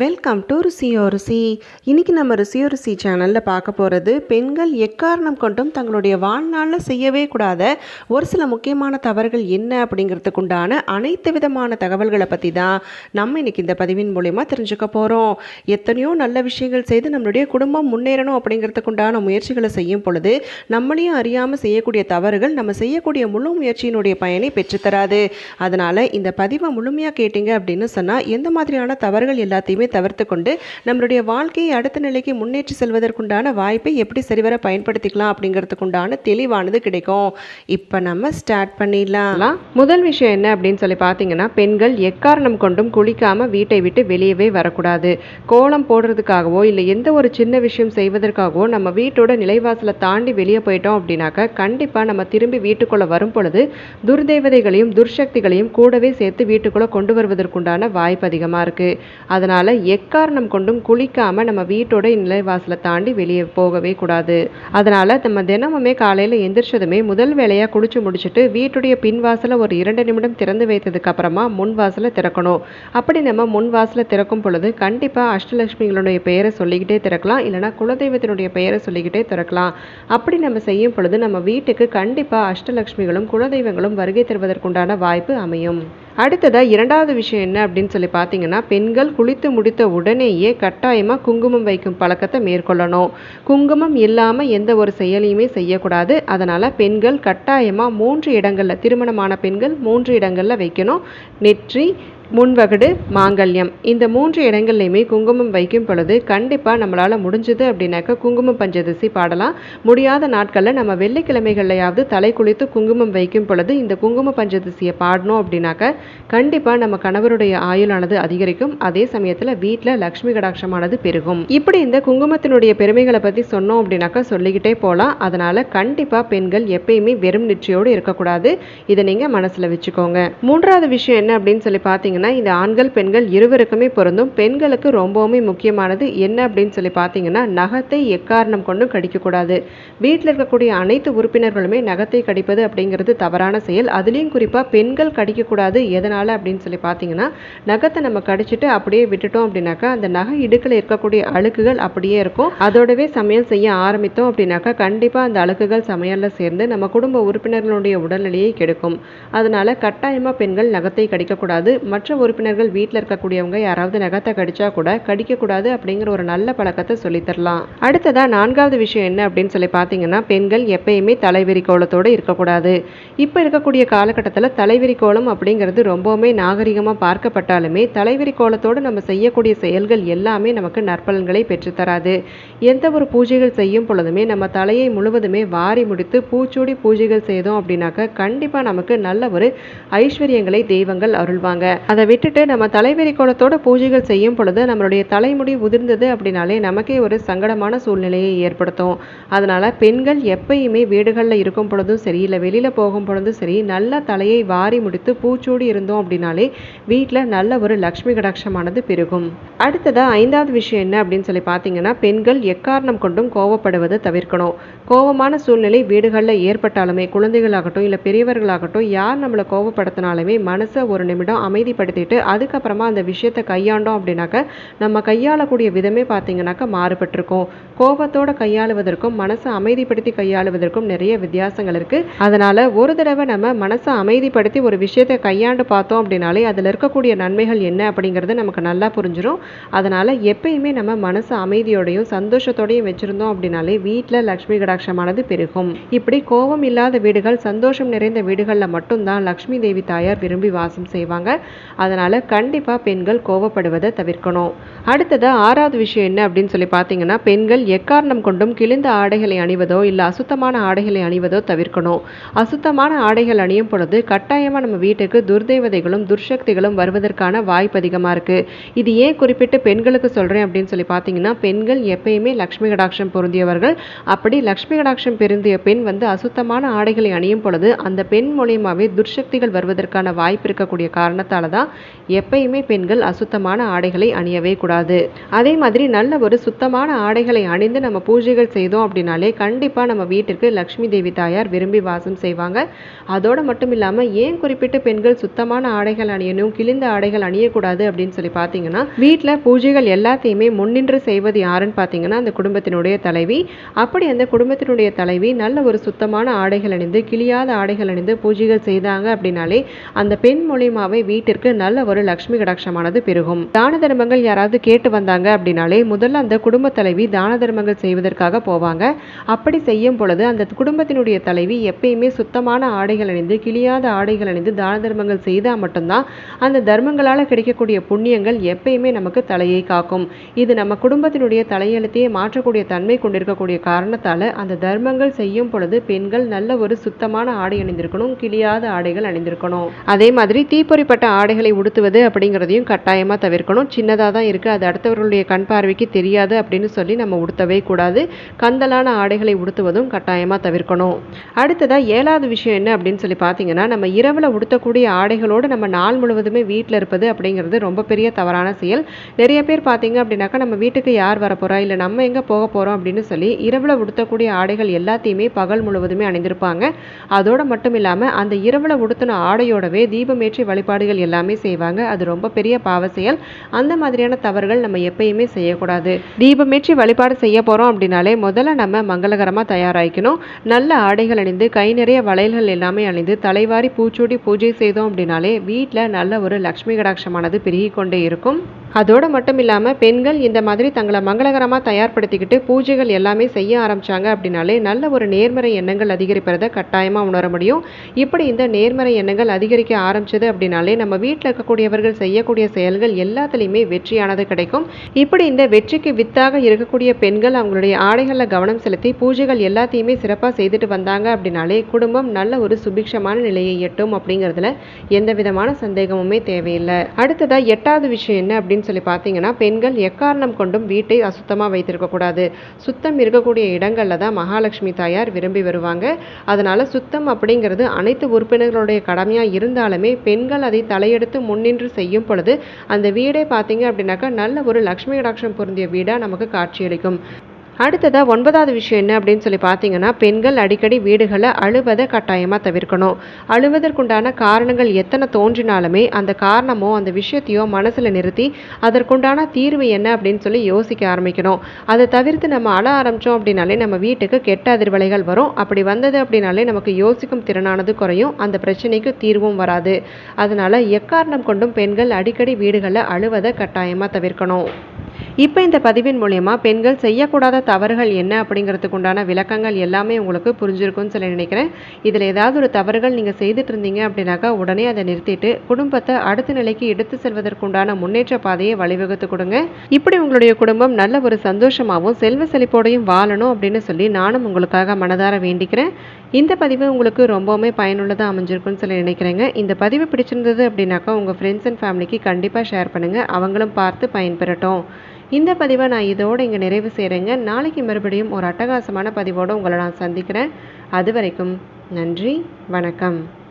Welcome to ருசியோ ருசி. இன்னைக்கு நம்ம ருசியோ ருசி சேனலில் பார்க்க போகிறது பெண்கள் எக்காரணம் கொண்டும் தங்களுடைய வாழ்நாளில் செய்யவே கூடாத ஒரு சில முக்கியமான தவறுகள் என்ன அப்படிங்கிறதுக்கு உண்டான அனைத்து விதமான தகவல்களை பற்றி தான் நம்ம இன்றைக்கி இந்த பதிவின் மூலயமா தெரிஞ்சுக்க போகிறோம் எத்தனையோ நல்ல விஷயங்கள் செய்து நம்மளுடைய குடும்பம் முன்னேறணும் அப்படிங்கிறதுக்கு உண்டான முயற்சிகளை செய்யும் பொழுது நம்மளையும் அறியாமல் செய்யக்கூடிய தவறுகள் நம்ம செய்யக்கூடிய முழு முயற்சியினுடைய பயனை பெற்றுத்தராது. அதனால் இந்த பதிவை முழுமையாக கேட்டிங்க அப்படின்னு சொன்னால் எந்த மாதிரியான தவறுகள் எல்லாத்தையுமே தவிர்த்து கொண்டு நம்மளுடைய வாழ்க்கையை அடுத்த நிலைக்கு முன்னேற்றி செல்வதற்குண்டான வாய்ப்பை எப்படி சரிவர பயன்படுத்திக்கலாம் அப்படிங்கிறதுக்குண்டான தெளிவானது கிடைக்கும். இப்போ நம்ம ஸ்டார்ட் பண்ணிடலாம். முதல் விஷயம் என்ன அப்படின்னு சொல்லி பார்த்தீங்கன்னா பெண்கள் எக்காரணம் கொண்டும் குளிக்காமல் வீட்டை விட்டு வெளியவே வரக்கூடாது. கோலம் போடுறதுக்காகவோ இல்லை எந்த ஒரு சின்ன விஷயம் செய்வதற்காகவோ நம்ம வீட்டோட நிலைவாசலை தாண்டி வெளியே போயிட்டோம் அப்படின்னாக்கா கண்டிப்பாக நம்ம திரும்பி வீட்டுக்குள்ளே வரும் பொழுது துர்தேவதைகளையும் துர்சக்திகளையும் கூடவே சேர்த்து வீட்டுக்குள்ளே கொண்டு வருவதற்குண்டான வாய்ப்பு அதிகமாக இருக்குது அதனால் எக்காரணம் கொண்டும் குளிக்காமல் நம்ம வீட்டோட நிலைவாசலை தாண்டி வெளியே போகவே கூடாது. அதனால் நம்ம தினமுமே காலையில் எந்திரிச்சதுமே முதல் வேலையாக குளிச்சு முடிச்சுட்டு வீட்டுடைய பின்வாசலை ஒரு இரண்டு நிமிடம் திறந்து வைத்ததுக்கு அப்புறமா முன் வாசலை திறக்கணும். அப்படி நம்ம முன் வாசலை திறக்கும் பொழுது கண்டிப்பாக அஷ்டலட்சுமிகளுடைய பெயரை சொல்லிக்கிட்டே திறக்கலாம். இல்லைனா குலதெய்வத்தினுடைய பெயரை சொல்லிக்கிட்டே திறக்கலாம். அப்படி நம்ம செய்யும் பொழுது நம்ம வீட்டுக்கு கண்டிப்பாக அஷ்டலட்சுமிகளும் குலதெய்வங்களும் வருகை தருவதற்குண்டான வாய்ப்பு அமையும். அடுத்ததாக இரண்டாவது விஷயம் என்ன அப்படின்னு சொல்லி பார்த்தீங்கன்னா பெண்கள் குளித்து முடித்த உடனேயே கட்டாயமாக குங்குமம் வைக்கும் பழக்கத்தை மேற்கொள்ளணும். குங்குமம் இல்லாமல் எந்த ஒரு செயலையுமே செய்யக்கூடாது. அதனால் பெண்கள் கட்டாயமாக மூன்று இடங்களில் திருமணமான பெண்கள் மூன்று இடங்களில் வைக்கணும். நெற்றி முன்வகடு மாங்கல்யம். இந்த மூன்று இடங்கள்லையுமே குங்குமம் வைக்கும் பொழுது கண்டிப்பாக நம்மளால் முடிஞ்சது அப்படின்னாக்கா குங்கும பஞ்சதசி பாடலாம். முடியாத நாட்களில் நம்ம வெள்ளிக்கிழமைகள்லையாவது தலை குளித்து குங்குமம் வைக்கும் பொழுது இந்த குங்கும பஞ்சதசியை பாடணும் அப்படின்னாக்கா கண்டிப்பாக நம்ம கணவருடைய ஆயுளானது அதிகரிக்கும். அதே சமயத்தில் வீட்டில் லக்ஷ்மி கடாட்சமானது பெருகும். இப்படி இந்த குங்குமத்தினுடைய பெருமைகளை பற்றி சொன்னோம் அப்படின்னாக்கா சொல்லிக்கிட்டே போகலாம் அதனால் கண்டிப்பாக பெண்கள் எப்பயுமே வெறும் நிச்சயோடு இருக்கக்கூடாது. இதை நீங்கள் மனசில் வச்சுக்கோங்க. மூன்றாவது விஷயம் என்ன அப்படின்னு சொல்லி பார்த்தீங்கன்னா இந்த ஆண்கள் பெண்கள் இருவருக்குமே பொருந்தும். பெண்களுக்கு ரொம்பவுமே முக்கியமானது என்ன அப்படின்னு சொல்லி பார்த்தீங்கன்னா நகத்தை எக்காரணம் கொண்டும் கடிக்கக்கூடாது. வீட்டில் இருக்கக்கூடிய அனைத்து உறுப்பினர்களுமே நகத்தை கடிப்பது அப்படிங்கிறது தவறான செயல். அதுலேயும் குறிப்பாக பெண்கள் கடிக்கக்கூடாது. எதனால் அப்படின்னு சொல்லி பார்த்தீங்கன்னா நகத்தை நம்ம கடிச்சிட்டு அப்படியே விட்டுட்டோம் அப்படின்னாக்கா அந்த நகை இடுக்கில் இருக்கக்கூடிய அழுக்குகள் அப்படியே இருக்கும். அதோடவே சமையல் செய்ய ஆரம்பித்தோம் அப்படின்னாக்கா கண்டிப்பாக அந்த அழுக்குகள் சமையலில் சேர்ந்து நம்ம குடும்ப உறுப்பினர்களுடைய உடல்நிலையை கெடுக்கும். அதனால கட்டாயமாக பெண்கள் நகத்தை கடிக்கக்கூடாது. மற்ற உறுப்பினர்கள் வீட்டில் இருக்கக்கூடியவங்க யாராவது நகத்தை கடிச்சா கூட கடிக்கக்கூடாது அப்படிங்கிற ஒரு நல்ல பழக்கத்தை சொல்லித்தரலாம். அடுத்ததாக நான்காவது விஷயம் என்ன அப்படின்னு சொல்லி பார்த்தீங்கன்னா பெண்கள் எப்பயுமே தலைவிரி கோலத்தோடு இருக்கக்கூடாது. இப்போ இருக்கக்கூடிய காலகட்டத்தில் தலைவிரி கோலம் அப்படிங்கிறது ரொம்பவுமே நாகரிகமாக பார்க்கப்பட்டாலுமே தலைவிரி கோலத்தோடு நம்ம செய்யக்கூடிய செயல்கள் எல்லாமே நமக்கு நற்பலன்களை பெற்றுத்தராது எந்த ஒரு பூஜைகள் செய்யும் பொழுதுமே நம்ம தலையை முழுவதுமே வாரி முடித்து பூச்சூடி பூஜைகள் செய்தோம் அப்படின்னாக்க கண்டிப்பாக நமக்கு நல்ல ஒரு ஐஸ்வர்யங்களை தெய்வங்கள் அருள்வாங்க. அதை விட்டுட்டு நம்ம தலைவெறி கோலத்தோட பூஜைகள் செய்யும் பொழுது நம்மளுடைய தலைமுடி உதிர்ந்தது அப்படின்னாலே நமக்கே ஒரு சங்கடமான சூழ்நிலையை ஏற்படுத்தும். அதனால பெண்கள் எப்பயுமே வீடுகளில் இருக்கும் பொழுதும் சரி இல்லை வெளியில் போகும் பொழுதும் சரி நல்ல தலையை வாரி முடித்து பூச்சூடி இருந்தோம் அப்படின்னாலே வீட்டில் நல்ல ஒரு லக்ஷ்மி கடாட்சமானது பெருகும். அடுத்ததாக ஐந்தாவது விஷயம் என்ன அப்படின்னு சொல்லி பார்த்தீங்கன்னா பெண்கள் எக்காரணம் கொண்டும் கோவப்படுவதை தவிர்க்கணும். கோவமான சூழ்நிலை வீடுகளில் ஏற்பட்டாலுமே குழந்தைகளாகட்டும் இல்லை பெரியவர்களாகட்டும் யார் நம்மளை கோவப்படுத்தினாலுமே மனசை ஒரு நிமிடம் பயன்படுத்திட்டு அதுக்கப்புறமா அந்த விஷயத்தை கையாண்டோம் அப்படின்னாக்க நம்ம கையாளக்கூடிய விதமே பார்த்தீங்கன்னாக்கா மாறுபட்டிருக்கும். கோபத்தோட கையாளுவதற்கும் மனசை அமைதிப்படுத்தி கையாளுவதற்கும் நிறைய வித்தியாசங்கள் இருக்கு. அதனால ஒரு தடவை நம்ம மனசை அமைதிப்படுத்தி ஒரு விஷயத்தை கையாண்டு பார்த்தோம் அப்படின்னாலே அதில் இருக்கக்கூடிய நன்மைகள் என்ன அப்படிங்கிறது நமக்கு நல்லா புரிஞ்சிடும் அதனால எப்பயுமே நம்ம மனசு அமைதியோடையும் சந்தோஷத்தோடையும் வச்சிருந்தோம் அப்படின்னாலே வீட்டில் லக்ஷ்மி கடாட்சமானது பெருகும். இப்படி கோபம் இல்லாத வீடுகள் சந்தோஷம் நிறைந்த வீடுகளில் மட்டும்தான் லக்ஷ்மி தேவி தாயார் விரும்பி வாசம் செய்வாங்க. அதனால் கண்டிப்பாக பெண்கள் கோவப்படுவதை தவிர்க்கணும். அடுத்தது ஆறாவது விஷயம் என்ன அப்படின்னு சொல்லி பார்த்தீங்கன்னா பெண்கள் எக்காரணம் கொண்டும் கிழிந்த ஆடைகளை அணிவதோ இல்லை அசுத்தமான ஆடைகளை அணிவதோ தவிர்க்கணும். அசுத்தமான ஆடைகள் அணியும் பொழுது கட்டாயமாக நம்ம வீட்டுக்கு துர்தேவதைகளும் துர்சக்திகளும் வருவதற்கான வாய்ப்பு அதிகமாக இருக்குது இது ஏன் குறிப்பிட்டு பெண்களுக்கு சொல்கிறேன் அப்படின்னு சொல்லி பார்த்தீங்கன்னா பெண்கள் எப்பயுமே லக்ஷ்மி கடாட்சம் பொருந்தியவர்கள். அப்படி லக்ஷ்மி கடாட்சம் பெருந்திய பெண் வந்து அசுத்தமான ஆடைகளை அணியும் பொழுது அந்த பெண் மூலியமாகவே துர்சக்திகள் வருவதற்கான வாய்ப்பு இருக்கக்கூடிய காரணத்தால் தான் எப்பயுமே பெண்கள் அசுத்தமான ஆடைகளை அணியவே கூடாது. அதே மாதிரி நல்ல ஒரு சுத்தமான ஆடைகளை அணிந்து நம்ம பூஜைகள் செய்தோம் அப்படின்னாலே கண்டிப்பாக நம்ம வீட்டிற்கு லக்ஷ்மி தேவி தாயார் விரும்பி வாசம் செய்வாங்க. அதோடு மட்டும் இல்லாமல் ஏன் குறிப்பிட்டு பெண்கள் சுத்தமான ஆடைகள் அணியணும் கிழிந்த ஆடைகள் அணியக்கூடாது அப்படின்னு சொல்லி பார்த்தீங்கன்னா வீட்டில் பூஜைகள் எல்லாத்தையுமே முன்னின்று செய்வது யாருன்னு பார்த்தீங்கன்னா அந்த குடும்பத்தினுடைய தலைவி. அப்படி அந்த குடும்பத்தினுடைய தலைவி நல்ல ஒரு சுத்தமான ஆடைகள் அணிந்து கிழியாத ஆடைகள் அணிந்து பூஜைகள் செய்தாங்க அப்படின்னாலே அந்த பெண் மூலியமாவே வீட்டிற்கு நல்ல ஒரு லக்ஷ்மி கடாட்சமானது பெருகும். தான தர்மங்கள் யாராவது கேட்டு வந்தாங்க அப்படின்னாலே முதல்ல அந்த குடும்ப தலைவி தான தர்மங்கள் செய்வதற்காக போவாங்க. அப்படி செய்யும் பொழுது அந்த குடும்பத்தினுடைய தலைவி எப்பயுமே சுத்தமான ஆடைகள் அணிந்து கிளியாத ஆடைகள் அணிந்து தான தர்மங்கள் செய்தால் மட்டும்தான் அந்த தர்மங்களால் கிடைக்கக்கூடிய புண்ணியங்கள் எப்பயுமே நமக்கு தலையை காக்கும். இது நம்ம குடும்பத்தினுடைய தலையெழுத்தையே மாற்றக்கூடிய தன்மை கொண்டிருக்கக்கூடிய காரணத்தால் அந்த தர்மங்கள் செய்யும் பொழுது பெண்கள் நல்ல ஒரு சுத்தமான ஆடை அணிந்திருக்கணும் கிளியாத ஆடைகள் அணிந்திருக்கணும். அதே மாதிரி தீப்பொறிப்பட்ட ஆடைகள் உடுத்துவது அப்படிங்கிறதையும் கட்டாயமாக தவிர்க்கணும். சின்னதாக தான் இருக்குது அது அடுத்தவர்களுடைய கண் பார்வைக்கு தெரியாது அப்படின்னு சொல்லி நம்ம உடுத்தவே கூடாது. கந்தலான ஆடைகளை உடுத்துவதும் கட்டாயமாக தவிர்க்கணும். அடுத்ததாக ஏழாவது விஷயம் என்ன அப்படின்னு சொல்லி பார்த்தீங்கன்னா நம்ம இரவில் உடுத்தக்கூடிய ஆடைகளோடு நம்ம நாள் முழுவதுமே வீட்டில் இருப்பது அப்படிங்கிறது ரொம்ப பெரிய தவறான செயல். நிறைய பேர் பார்த்தீங்க அப்படின்னாக்கா நம்ம வீட்டுக்கு யார் வரப்போகிறா இல்லை நம்ம எங்கே போக போகிறோம் அப்படின்னு சொல்லி இரவில் உடுத்தக்கூடிய ஆடைகள் எல்லாத்தையுமே பகல் முழுவதுமே அணிந்திருப்பாங்க. அதோடு மட்டும் இல்லாமல் அந்த இரவில் உடுத்தின ஆடையோடவே தீபமேற்றி வழிபாடுகள் எல்லாமே செய்வாங்க. அது ரொம்ப பெரிய பாவ செயல். அந்த மாதிரியான தவறுகள் நம்ம எப்பயுமே செய்யக்கூடாது. தீபமேற்றி வழிபாடு செய்ய போகிறோம் அப்படின்னாலே முதல்ல நம்ம மங்களகரமாக தயாராகிக்கணும். நல்ல ஆடைகள் அணிந்து கை நிறைய வளையல்கள் எல்லாமே அணிந்து தலைவாரி பூச்சூடி பூஜை செய்தோம் அப்படின்னாலே வீட்டில் நல்ல ஒரு லக்ஷ்மி கடாட்சமானது பெருகி கொண்டே இருக்கும். அதோடு மட்டும் இல்லாமல் பெண்கள் இந்த மாதிரி தங்களை மங்களகரமாக தயார்படுத்திக்கிட்டு பூஜைகள் எல்லாமே செய்ய ஆரம்பித்தாங்க அப்படின்னாலே நல்ல ஒரு நேர்மறை எண்ணங்கள் அதிகரிப்பதை கட்டாயமாக உணர முடியும். இப்படி இந்த நேர்மறை எண்ணங்கள் அதிகரிக்க ஆரம்பிச்சது அப்படின்னாலே நம்ம வீட்டில் இருக்கக்கூடியவர்கள் செய்யக்கூடிய செயல்கள் எல்லாத்துலேயுமே வெற்றியானது கிடைக்கும். இப்படி இந்த வெற்றிக்கு வித்தாக இருக்கக்கூடிய பெண்கள் அவங்களுடைய ஆடைகளில் கவனம் செலுத்தி பூஜைகள் எல்லாத்தையுமே சிறப்பாக செய்துட்டு வந்தாங்க அப்படின்னாலே குடும்பம் நல்ல ஒரு சுபிக்ஷமான நிலையை எட்டும் அப்படிங்கிறதுல எந்த விதமான சந்தேகமுமே தேவையில்லை. அடுத்ததாக எட்டாவது விஷயம் என்ன அப்படின்னு சொல்லி பார்த்தீங்கன்னா பெண்கள் எக்காரணம் கொண்டும் வீட்டை அசுத்தமாக வைத்திருக்கக்கூடாது சுத்தம் இருக்கக்கூடிய இடங்களில் தான் மகாலட்சுமி தாயார் விரும்பி வருவாங்க. அதனால் சுத்தம் அப்படிங்கிறது அனைத்து உறுப்பினர்களுடைய கடமையாக இருந்தாலுமே பெண்கள் அதை தலையெடுத்து முன்னின்று செய்யும் பொழுது அந்த வீடே பார்த்தீங்க அப்படின்னாக்கா நல்ல ஒரு லக்ஷ்மி கடாட்சம் பொருந்திய வீடாக நமக்கு காட்சியளிக்கும். அடுத்ததாக ஒன்பதாவது விஷயம் என்ன அப்படின்னு சொல்லி பார்த்தீங்கன்னா பெண்கள் அடிக்கடி வீடுகளை அழுவதை கட்டாயமாக தவிர்க்கணும். அழுவதற்குண்டான காரணங்கள் எத்தனை தோன்றினாலுமே அந்த காரணமோ அந்த விஷயத்தையோ மனசில் நிறுத்தி அதற்குண்டான தீர்வு என்ன அப்படின்னு சொல்லி யோசிக்க ஆரம்பிக்கணும். அதை தவிர்த்து நம்ம அழ ஆரம்பித்தோம் அப்படின்னாலே நம்ம வீட்டுக்கு கெட்ட அதிர்வலைகள் வரும். அப்படி வந்தது அப்படின்னாலே நமக்கு யோசிக்கும் திறனானது குறையும். அந்த பிரச்சனைக்கு தீர்வும் வராது. அதனால் எக்காரணம் கொண்டும் பெண்கள் அடிக்கடி வீடுகளை அழுவதை கட்டாயமாக தவிர்க்கணும். இப்போ இந்த பதிவின் மூலயமா பெண்கள் செய்யக்கூடாத தவறுகள் என்ன அப்படிங்கிறதுக்கு உண்டான விளக்கங்கள் எல்லாமே உங்களுக்கு புரிஞ்சிருக்கும்னு சொல்லி நினைக்கிறேன். இதில் ஏதாவது ஒரு தவறுகள் நீங்கள் செய்துட்டு இருந்தீங்க அப்படின்னாக்கா உடனே அதை நிறுத்திட்டு குடும்பத்தை அடுத்த நிலைக்கு எடுத்து செல்வதற்குண்டான முன்னேற்ற பாதையை வழிவகுத்து கொடுங்க. இப்படி உங்களுடைய குடும்பம் நல்ல ஒரு சந்தோஷமாகவும் செல்வ செழிப்போடையும் வாழணும் அப்படின்னு சொல்லி நானும் உங்களுக்காக மனதார வேண்டிக்கிறேன். இந்த பதிவு உங்களுக்கு ரொம்பவுமே பயனுள்ளதாக அமைஞ்சிருக்குன்னு சொல்லி நினைக்கிறேங்க. இந்த பதிவு பிடிச்சிருந்தது அப்படின்னாக்கா உங்கள் ஃப்ரெண்ட்ஸ் அண்ட் ஃபேமிலிக்கு கண்டிப்பாக ஷேர் பண்ணுங்கள் அவங்களும் பார்த்து பயன்பெறட்டும். இந்த பதிவை நான் இதோடு இங்கே நிறைவு செய்கிறேங்க நாளைக்கு மறுபடியும் ஒரு அட்டகாசமான பதிவோடு உங்களை நான் சந்திக்கிறேன். அது வரைக்கும் நன்றி வணக்கம்.